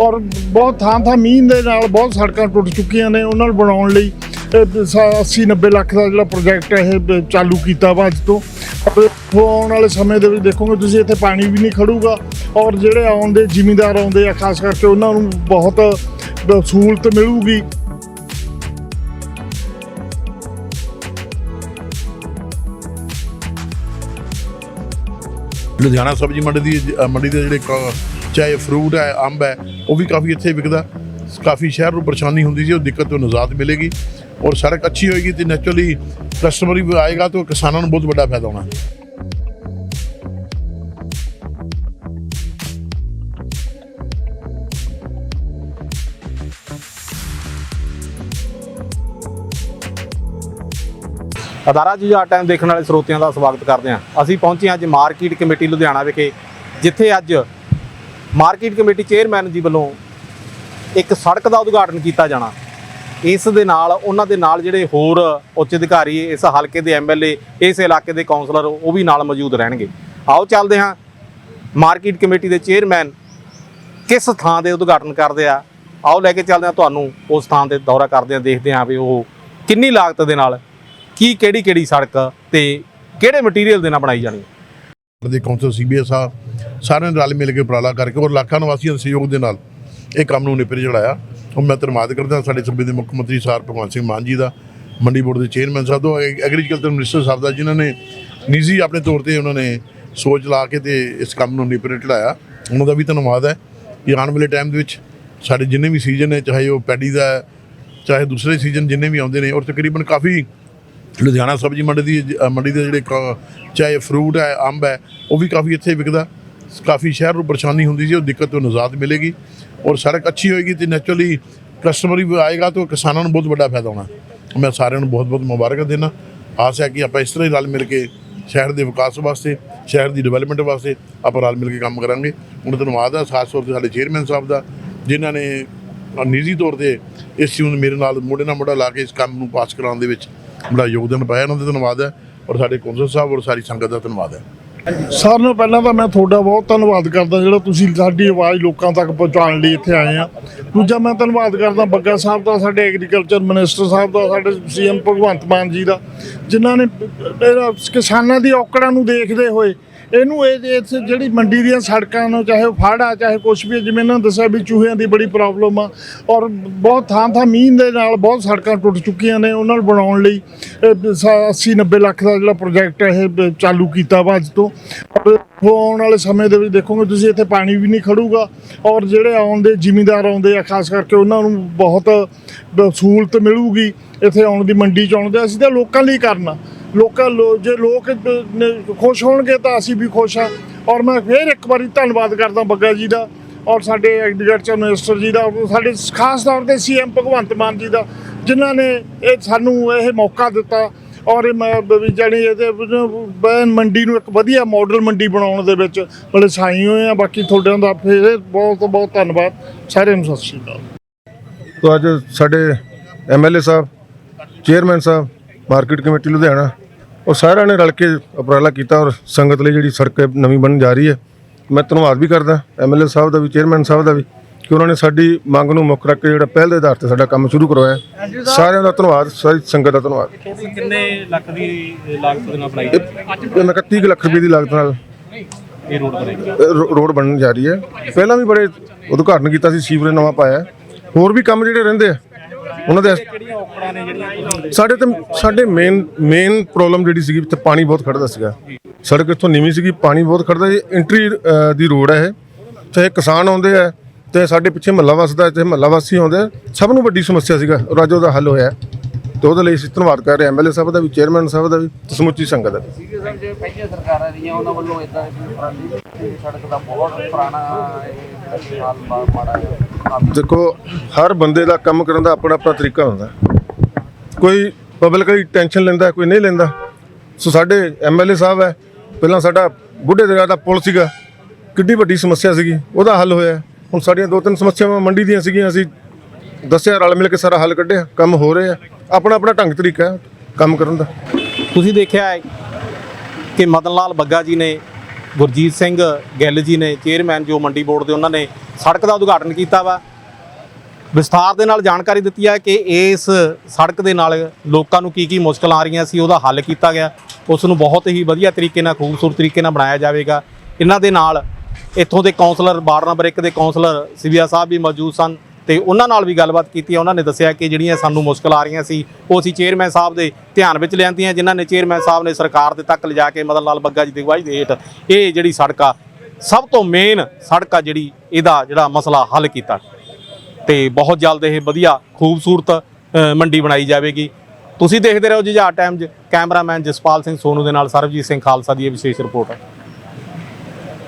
ਔਰ ਬਹੁਤ ਥਾਂ ਥਾਂ ਮੀਂਹ ਦੇ ਨਾਲ ਬਹੁਤ ਸੜਕਾਂ ਟੁੱਟ ਚੁੱਕੀਆਂ ਨੇ ਉਹਨਾਂ ਨੂੰ ਬਣਾਉਣ ਲਈ 80 90 ਲੱਖ ਦਾ ਜਿਹੜਾ ਪ੍ਰੋਜੈਕਟ ਹੈ, ਇਹ ਚਾਲੂ ਕੀਤਾ ਵਾ ਅੱਜ ਤੋਂ। ਆਉਣ ਵਾਲੇ ਸਮੇਂ ਦੇ ਵਿੱਚ ਦੇਖੋਗੇ ਤੁਸੀਂ, ਇੱਥੇ ਪਾਣੀ ਵੀ ਨਹੀਂ ਖੜੂਗਾ। ਔਰ ਜਿਹੜੇ ਆਉਣ ਦੇ ਜ਼ਿਮੀਂਦਾਰ ਆਉਂਦੇ ਆ, ਖਾਸ ਕਰਕੇ ਉਹਨਾਂ ਨੂੰ ਬਹੁਤ ਸਹੂਲਤ ਮਿਲੂਗੀ। ਲੁਧਿਆਣਾ ਸਬਜ਼ੀ ਮੰਡੀ ਦੀ ਮੰਡੀ ਦੇ ਜਿਹੜੇ ਚਾਹੇ ਫਰੂਟ ਹੈ, ਅੰਬ ਹੈ, ਉਹ ਵੀ ਕਾਫੀ ਇੱਥੇ ਵਿਕਦਾ। ਕਾਫੀ ਸ਼ਹਿਰ ਨੂੰ ਪਰੇਸ਼ਾਨੀ ਹੁੰਦੀ ਸੀ, ਉਹ ਦਿੱਕਤ ਤੋਂ ਨਿਜਾਤ ਮਿਲੇਗੀ ਔਰ ਸੜਕ ਅੱਛੀ ਹੋਏਗੀ ਤੇ ਨੈਚੁਰਲੀ ਕਸਟਮਰ ਵੀ ਆਏਗਾ ਤਾਂ ਕਿਸਾਨਾਂ ਨੂੰ ਬਹੁਤ ਵੱਡਾ ਫਾਇਦਾ ਹੋਣਾ। ਅਦਾਰਾ ਜੀ ਆ ਟਾਈਮ ਦੇਖਣ ਵਾਲੇ ਸਰੋਤਿਆਂ ਦਾ ਸਵਾਗਤ ਕਰਦੇ ਹਾਂ। ਅਸੀਂ ਪਹੁੰਚੇ ਹਾਂ ਅੱਜ ਮਾਰਕੀਟ ਕਮੇਟੀ ਲੁਧਿਆਣਾ ਵਿਖੇ, ਜਿੱਥੇ ਅੱਜ ਮਾਰਕੀਟ ਕਮੇਟੀ ਚੇਅਰਮੈਨ ਜੀ ਵੱਲੋਂ ਇੱਕ ਸੜਕ ਦਾ ਉਦਘਾਟਨ ਕੀਤਾ ਜਾਣਾ। ਇਸ ਦੇ ਨਾਲ, ਉਹਨਾਂ ਦੇ ਨਾਲ ਜਿਹੜੇ ਹੋਰ ਉੱਚ ਅਧਿਕਾਰੀ, ਇਸ ਹਲਕੇ ਦੇ ਐਮਐਲਏ ਇਸ ਇਲਾਕੇ ਦੇ ਕਾਉਂਸਲਰ ਉਹ ਵੀ ਨਾਲ ਮੌਜੂਦ ਰਹਿਣਗੇ। ਆਓ ਚੱਲਦੇ ਹਾਂ। ਮਾਰਕੀਟ ਕਮੇਟੀ ਦੇ ਚੇਅਰਮੈਨ ਕਿਸ ਥਾਂ ਦੇ ਉਦਘਾਟਨ ਕਰਦੇ ਆ? ਆਓ ਲੈ ਕੇ ਚੱਲਦੇ ਹਾਂ ਤੁਹਾਨੂੰ, ਉਸ ਥਾਂ ਤੇ ਦੌਰਾ ਕਰਦੇ ਹਾਂ, ਦੇਖਦੇ ਹਾਂ ਵੀ ਉਹ ਕਿੰਨੀ ਲਾਗਤ ਦੇ ਨਾਲ ਕੀ, ਕਿਹੜੀ ਕਿਹੜੀ ਸੜਕ ਤੇ ਕਿਹੜੇ ਮਟੀਰੀਅਲ ਦੇ ਨਾਲ ਬਣਾਈ ਜਾਣੀ ਹੈ। ਦੇ ਕੌਂਸਲ ਸੀਬੀਐਸ ਸਾਹਿਬ, ਸਾਰਿਆਂ ਨੇ ਰਲ ਮਿਲ ਕੇ ਉਪਰਾਲਾ ਕਰਕੇ ਔਰ ਲੱਖਾਂ ਨਿਵਾਸੀਆਂ ਦੇ ਸਹਿਯੋਗ ਦੇ ਨਾਲ ਇਹ ਕੰਮ ਨੂੰ ਨਿਪਰੇ ਚੜਾਇਆ। ਉਹ ਮੈਂ ਧੰਨਵਾਦ ਕਰਦਾ ਸਾਡੇ ਸੂਬੇ ਦੇ ਮੁੱਖ ਮੰਤਰੀ ਸਾਹਿਬ ਭਗਵੰਤ ਸਿੰਘ ਮਾਨ ਜੀ ਦਾ, ਮੰਡੀ ਬੋਰਡ ਦੇ ਚੇਅਰਮੈਨ ਸਾਹਿਬ ਤੋਂ ਐਗਰੀਕਲਚਰ ਮਿਨਿਸਟਰ ਸਾਹਿਬ ਦਾ, ਜਿਨ੍ਹਾਂ ਨੇ ਨਿੱਜੀ ਆਪਣੇ ਤੌਰ ਤੇ ਉਹਨਾਂ ਨੇ ਸੋਚ ਲਾ ਕੇ ਤੇ ਇਸ ਕੰਮ ਨੂੰ ਨਿਪਰੇ ਚੜਾਇਆ। ਉਹਨਾਂ ਦਾ ਵੀ ਧੰਨਵਾਦ ਹੈ ਕਿ ਆਉਣ ਵਾਲੇ ਟਾਈਮ ਦੇ ਵਿੱਚ ਸਾਡੇ ਜਿੰਨੇ ਵੀ ਸੀਜ਼ਨ ਨੇ, ਚਾਹੇ ਉਹ ਪੈਡੀ ਦਾ ਚਾਹੇ ਦੂਸਰੇ ਸੀਜ਼ਨ ਜਿੰਨੇ ਵੀ ਆਉਂਦੇ ਨੇ, ਔਰ ਤਕਰੀਬਨ ਕਾਫੀ ਲੁਧਿਆਣਾ ਸਬਜ਼ੀ ਮੰਡੀ ਦੀ ਮੰਡੀ ਦੇ ਜਿਹੜੇ ਕ- ਚਾਹੇ ਫਰੂਟ ਹੈ, ਅੰਬ ਹੈ, ਉਹ ਵੀ ਕਾਫੀ ਇੱਥੇ ਵਿਕਦਾ। ਕਾਫੀ ਸ਼ਹਿਰ ਨੂੰ ਪਰੇਸ਼ਾਨੀ ਹੁੰਦੀ ਸੀ, ਉਹ ਦਿੱਕਤ ਤੋਂ ਨਿਜਾਤ ਮਿਲੇਗੀ ਔਰ ਸੜਕ ਅੱਛੀ ਹੋਏਗੀ ਤੇ ਨੈਚੁਰਲੀ ਕਸਟਮਰ ਵੀ ਆਏਗਾ ਤਾਂ ਕਿਸਾਨਾਂ ਨੂੰ ਬਹੁਤ ਵੱਡਾ ਫਾਇਦਾ ਹੋਣਾ। ਮੈਂ ਸਾਰਿਆਂ ਨੂੰ ਬਹੁਤ ਬਹੁਤ ਮੁਬਾਰਕਾਂ ਦੇਣਾ ਆਸ ਹੈ ਕਿ ਆਪਾਂ ਇਸ ਤਰ੍ਹਾਂ ਹੀ ਰਲ ਮਿਲ ਕੇ ਸ਼ਹਿਰ ਦੇ ਵਿਕਾਸ ਵਾਸਤੇ, ਸ਼ਹਿਰ ਦੀ ਡਿਵੈਲਪਮੈਂਟ ਵਾਸਤੇ ਆਪਾਂ ਰਲ ਮਿਲ ਕੇ ਕੰਮ ਕਰਾਂਗੇ। ਹੁਣ ਧੰਨਵਾਦ ਹੈ, ਖਾਸ ਤੌਰ ਤੇ ਸਾਡੇ ਚੇਅਰਮੈਨ ਸਾਹਿਬ ਦਾ, ਜਿਨ੍ਹਾਂ ਨੇ ਨਿੱਜੀ ਤੌਰ ਤੇ ਇਸ ਚੀਜ਼ ਨੂੰ ਮੇਰੇ ਨਾਲ, ਮੋਢੇ ਨਾਲ ਮੋਢਾ ਲਾ ਕੇ ਇਸ ਕੰਮ ਨੂੰ ਪਾਸ ਕਰਾਉਣ ਦੇ ਵਿੱਚ ਬੜਾ ਯੋਗਦਾਨ ਪਾਇਆ ਉਹਨਾਂ ਦਾ ਧੰਨਵਾਦ ਹੈ ਔਰ ਸਾਡੇ ਕੌਂਸਲ ਸਾਹਿਬ ਔਰ ਸਾਰੀ ਸੰਗਤ ਦਾ ਧੰਨਵਾਦ ਹੈ। ਸਾਰਿਆਂ ਨੂੰ ਪਹਿਲਾਂ ਤਾਂ ਮੈਂ ਤੁਹਾਡਾ ਬਹੁਤ ਧੰਨਵਾਦ ਕਰਦਾ ਜਿਹੜਾ ਤੁਸੀਂ ਸਾਡੀ ਆਵਾਜ਼ ਲੋਕਾਂ ਤੱਕ ਪਹੁੰਚਾਉਣ ਲਈ ਇੱਥੇ ਆਏ ਆ। ਦੂਜਾ ਮੈਂ ਧੰਨਵਾਦ ਕਰਦਾ ਬੱਗਾ ਸਾਹਿਬ ਦਾ, ਸਾਡੇ ਐਗਰੀਕਲਚਰ ਮਿਨਿਸਟਰ ਸਾਹਿਬ ਦਾ, ਸਾਡੇ ਸੀਐਮ ਭਗਵੰਤ ਮਾਨ ਜੀ ਦਾ, ਜਿਨ੍ਹਾਂ ਨੇ ਕਿਸਾਨਾਂ ਦੀ ਔਕੜਾਂ ਨੂੰ ਦੇਖਦੇ ਹੋਏ ਇਹਨੂੰ ਇਹ ਇਸ ਜਿਹੜੀ ਮੰਡੀ ਦੀਆਂ ਸੜਕਾਂ ਨੂੰ ਚਾਹੇ ਉਹ ਫਾੜਾ, ਚਾਹੇ ਕੁਛ ਵੀ ਜਿਵੇਂ ਇਹਨਾਂ ਨੇ ਦੱਸਿਆ ਵੀ ਚੂਹਿਆਂ ਦੀ ਬੜੀ ਪ੍ਰੋਬਲਮ ਆ ਔਰ ਬਹੁਤ ਥਾਂ ਥਾਂ ਮੀਂਹ ਦੇ ਨਾਲ ਬਹੁਤ ਸੜਕਾਂ ਟੁੱਟ ਚੁੱਕੀਆਂ ਨੇ ਉਹਨਾਂ ਨੂੰ ਬਣਾਉਣ ਲਈ 80 90 ਲੱਖ ਦਾ ਜਿਹੜਾ ਪ੍ਰੋਜੈਕਟ ਇਹ ਚਾਲੂ ਕੀਤਾ ਵਾ ਅੱਜ ਤੋਂ। ਔਰ ਆਉਣ ਵਾਲੇ ਸਮੇਂ ਦੇ ਵਿੱਚ ਦੇਖੋਗੇ ਤੁਸੀਂ, ਇੱਥੇ ਪਾਣੀ ਵੀ ਨਹੀਂ ਖੜੂਗਾ ਔਰ ਜਿਹੜੇ ਆਉਂਦੇ ਜ਼ਿਮੀਂਦਾਰ ਆਉਂਦੇ ਆ, ਖਾਸ ਕਰਕੇ ਉਹਨਾਂ ਨੂੰ ਬਹੁਤ ਸਹੂਲਤ ਮਿਲੂਗੀ ਇੱਥੇ ਆਉਣ ਦੀ ਮੰਡੀ ਚ ਆਉਣ ਦੇ, ਅਸੀਂ ਤਾਂ ਲੋਕਾਂ ਲਈ ਕਰਨਾ। ਲੋਕਾਂ ਲੋ ਜੇ ਲੋਕ ਖੁਸ਼ ਹੋਣਗੇ ਤਾਂ ਅਸੀਂ ਵੀ ਖੁਸ਼ ਹਾਂ। ਔਰ ਮੈਂ ਫੇਰ ਇੱਕ ਵਾਰੀ ਧੰਨਵਾਦ ਕਰਦਾ ਬੱਗਾ ਜੀ ਦਾ ਔਰ ਸਾਡੇ ਐਗਰੀਕਲਚਰ ਮਿਨਿਸਟਰ ਜੀ ਦਾ ਸਾਡੇ ਖਾਸ ਤੌਰ ਤੇ ਸੀਐਮ ਭਗਵੰਤ ਮਾਨ ਜੀ ਦਾ, ਜਿਨ੍ਹਾਂ ਨੇ ਇਹ ਸਾਨੂੰ ਇਹ ਮੌਕਾ ਦਿੱਤਾ। ਔਰ ਇਹ ਮੈਂ ਜਾਣੀ ਇਹਦੇ ਬੈਨ ਮੰਡੀ ਨੂੰ ਇੱਕ ਵਧੀਆ ਮਾਡਲ ਮੰਡੀ ਬਣਾਉਣ ਦੇ ਵਿੱਚ ਬੜੇ ਸਾਈ ਹੋਏ ਆ। ਬਾਕੀ ਤੁਹਾਡਿਆਂ ਦਾ ਫੇਰ ਬਹੁਤ ਬਹੁਤ ਧੰਨਵਾਦ। ਸਾਰਿਆਂ ਨੂੰ ਸਤਿ ਸ਼੍ਰੀ ਅਕਾਲ। ਤੋ ਅੱਜ ਸਾਡੇ ਐਮਐਲਏ ਸਾਹਿਬ, ਚੇਅਰਮੈਨ ਸਾਹਿਬ, ਮਾਰਕੀਟ ਕਮੇਟੀ ਲੁਧਿਆਣਾ ਉਹ ਸਾਰਿਆਂ ਨੇ ਰਲ ਕੇ ਉਪਰਾਲਾ ਕੀਤਾ ਔਰ ਸੰਗਤ ਲਈ ਜਿਹੜੀ ਸੜਕ ਨਵੀਂ ਬਣਨ ਜਾ ਰਹੀ ਹੈ। ਮੈਂ ਧੰਨਵਾਦ ਵੀ ਕਰਦਾ ਐਮਐਲਏ ਸਾਹਿਬ ਦਾ ਵੀ ਚੇਅਰਮੈਨ ਸਾਹਿਬ ਦਾ ਵੀ ਕਿ ਉਹਨਾਂ ਨੇ ਸਾਡੀ ਮੰਗ ਨੂੰ ਮੁੱਖ ਰੱਖ ਕੇ ਜਿਹੜਾ ਪਹਿਲ ਦੇ ਆਧਾਰ ਤੇ ਸਾਡਾ ਕੰਮ ਸ਼ੁਰੂ ਕਰਵਾਇਆ। ਸਾਰਿਆਂ ਦਾ ਧੰਨਵਾਦ ਸਾਰੀ ਸੰਗਤ ਦਾ ਧੰਨਵਾਦ। ਕਿੰਨੇ ਲੱਖ ਦੀ ਲਾਗਤ ਦੇ ਨਾਲ ਬਣਾਈ? ਇਹ 31 ਕੁ ਲੱਖ ਰੁਪਏ ਦੀ ਲਾਗਤ ਨਾਲ ਇਹ ਰੋਡ ਬਣੇਗੀ ਰੋਡ ਬਣਨ ਜਾ ਰਹੀ ਹੈ। ਪਹਿਲਾਂ ਵੀ ਬੜੇ ਉਦਘਾਟਨ ਕੀਤਾ ਸੀ ਸੀਵਰੇਜ ਨਵਾਂ ਪਾਇਆ। ਹੋਰ ਵੀ ਕੰਮ ਜਿਹੜੇ ਰਹਿੰਦੇ ਆ ਉਹਨਾਂ ਦੇ ਕਿਹੜੀਆਂ ਔਕੜਾਂ ਨੇ ਜਿਹੜੀਆਂ ਸਾਡੇ ਤੇ ਸਾਡੇ ਮੇਨ ਮੇਨ ਪ੍ਰੋਬਲਮ ਜਿਹੜੀ ਸੀਗੀ ਤੇ ਪਾਣੀ ਬਹੁਤ ਖੜਦਾ ਸੀਗਾ। ਸੜਕ ਇੱਥੋਂ ਨੀਵੀਂ ਸੀਗੀ ਪਾਣੀ ਬਹੁਤ ਖੜਦਾ ਇਹ ਐਂਟਰੀ ਦੀ ਰੋਡ ਹੈ ਇਹ। ਚਾਹੇ ਕਿਸਾਨ ਆਉਂਦੇ ਆ ਤੇ ਸਾਡੇ ਪਿੱਛੇ ਮਹੱਲਾ ਵਸਦਾ ਤੇ ਮਹੱਲਾ ਵਾਸੀ ਆਉਂਦੇ ਸਭ ਨੂੰ ਵੱਡੀ ਸਮੱਸਿਆ ਸੀਗਾ ਔਰ ਅੱਜ ਉਹਦਾ ਹੱਲ ਹੋਇਆ ਤੇ ਉਹਦੇ ਲਈ ਅਸੀਂ ਧੰਨਵਾਦ ਕਰ ਰਹੇ ਐਮਐਲਏ ਸਾਹਿਬ ਦਾ ਵੀ ਚੇਅਰਮੈਨ ਸਾਹਿਬ ਦਾ ਵੀ ਤੇ ਸਮੁੱਚੀ ਸੰਗਤ ਦਾ ਸੀਗੇ ਸਰ ਜੇ ਪਹਿਲੀਆਂ ਸਰਕਾਰਾਂ ਰਹੀਆਂ ਉਹਨਾਂ ਵੱਲੋਂ ਇਦਾਂ ਤੇ ਸੜਕ ਦਾ ਬਹੁਤ ਪੁਰਾਣਾ ਇਹ ਹਾਲ ਮਾੜਾ ਹੈ ਦੇਖੋ, ਹਰ ਬੰਦੇ ਦਾ ਕੰਮ ਕਰਨ ਦਾ ਆਪਣਾ ਆਪਣਾ ਤਰੀਕਾ ਹੁੰਦਾ ਕੋਈ ਪਬਲਿਕਲੀ ਟੈਨਸ਼ਨ ਲੈਂਦਾ, ਕੋਈ ਨਹੀਂ ਲੈਂਦਾ। ਸੋ ਸਾਡੇ ਐਮਐਲਏ ਸਾਹਿਬ ਹੈ, ਪਹਿਲਾਂ ਸਾਡਾ ਬੁੱਢੇ ਦਰਿਆ ਦਾ ਪੁਲ ਸੀਗਾ। ਕਿੱਡੀ ਵੱਡੀ ਸਮੱਸਿਆ ਸੀਗੀ, ਉਹਦਾ ਹੱਲ ਹੋਇਆ। ਹੁਣ ਸਾਡੀਆਂ ਦੋ ਤਿੰਨ ਸਮੱਸਿਆਵਾਂ ਮੰਡੀ ਦੀਆਂ ਸੀਗੀਆਂ, ਅਸੀਂ ਦੱਸਿਆ, ਰਲ ਮਿਲ ਕੇ ਸਾਰਾ ਹੱਲ ਕੱਢਿਆ, ਕੰਮ ਹੋ ਰਿਹਾ। ਆਪਣਾ ਆਪਣਾ ਢੰਗ ਤਰੀਕਾ ਕੰਮ ਕਰਨ ਦਾ। ਤੁਸੀਂ ਦੇਖਿਆ ਹੈ ਕਿ ਮਦਨ ਲਾਲ ਬੱਗਾ ਜੀ ਨੇ ਗੁਰਜੀਤ ਸਿੰਘ ਗਿੱਲ ਜੀ ਨੇ ਚੇਅਰਮੈਨ ਜੋ ਮੰਡੀ ਬੋਰਡ ਦੇ ਉਹਨਾਂ ਨੇ ਸੜਕ ਦਾ ਉਦਘਾਟਨ ਕੀਤਾ ਵਾ। ਵਿਸਥਾਰ ਦੇ ਨਾਲ ਜਾਣਕਾਰੀ ਦਿੱਤੀ ਹੈ ਕਿ ਇਸ ਸੜਕ ਦੇ ਨਾਲ ਲੋਕਾਂ ਨੂੰ ਕੀ ਕੀ ਮੁਸ਼ਕਲਾਂ ਆ ਰਹੀਆਂ ਸੀ, ਉਹਦਾ ਹੱਲ ਕੀਤਾ ਗਿਆ। ਉਸ ਨੂੰ ਬਹੁਤ ਹੀ ਵਧੀਆ ਤਰੀਕੇ ਨਾਲ, ਖੂਬਸੂਰਤ ਤਰੀਕੇ ਨਾਲ ਬਣਾਇਆ ਜਾਵੇਗਾ। ਇਹਨਾਂ ਦੇ ਨਾਲ ਇੱਥੋਂ ਦੇ ਕਾਉਂਸਲਰ ਵਾਰਡ ਨੰਬਰ 1 ਦੇ ਕਾਉਂਸਲਰ ਸਿਵਿਆ ਸਾਹਿਬ ਵੀ ਮੌਜੂਦ ਸਨ। ਤੇ ਉਹਨਾਂ ਨਾਲ ਵੀ ਗੱਲਬਾਤ ਕੀਤੀ ਉਹਨਾਂ ਨੇ ਦੱਸਿਆ ਕਿ ਜਿਹੜੀਆਂ ਸਾਨੂੰ ਮੁਸ਼ਕਲ ਆ ਰਹੀਆਂ ਸੀ, ਉਹ ਅਸੀਂ ਚੇਅਰਮੈਨ ਸਾਹਿਬ ਦੇ ਧਿਆਨ ਵਿੱਚ ਲਿਆਂਦੀਆਂ, ਜਿਨ੍ਹਾਂ ਨੇ ਚੇਅਰਮੈਨ ਸਾਹਿਬ ਨੇ ਸਰਕਾਰ ਦੇ ਤੱਕ ਲਿਜਾ ਕੇ ਮਦਨ ਲਾਲ ਬੱਗਾ ਜੀ ਦੀ ਅਗਵਾਈ ਦੇ ਹੇਠ ਇਹ ਜਿਹੜੀ ਸੜਕ ਆ, ਸਭ ਤੋਂ ਮੇਨ ਸੜਕ ਆ ਜਿਹੜੀ ਇਹਦਾ ਜਿਹੜਾ ਮਸਲਾ ਹੱਲ ਕੀਤਾ। ਤੇ ਬਹੁਤ ਜਲਦ ਇਹ ਵਧੀਆ ਖੂਬਸੂਰਤ ਮੰਡੀ ਬਣਾਈ ਜਾਵੇਗੀ। ਤੁਸੀਂ ਦੇਖਦੇ ਰਹੋ ਜੁਝਾਰ 'ਚ, ਕੈਮਰਾਮੈਨ ਜਸਪਾਲ ਸਿੰਘ ਸੋਨੂ ਦੇ ਨਾਲ ਸਰਬਜੀਤ ਸਿੰਘ ਖਾਲਸਾ ਦੀ ਇਹ ਵਿਸ਼ੇਸ਼ ਰਿਪੋਰਟ। ਹੈ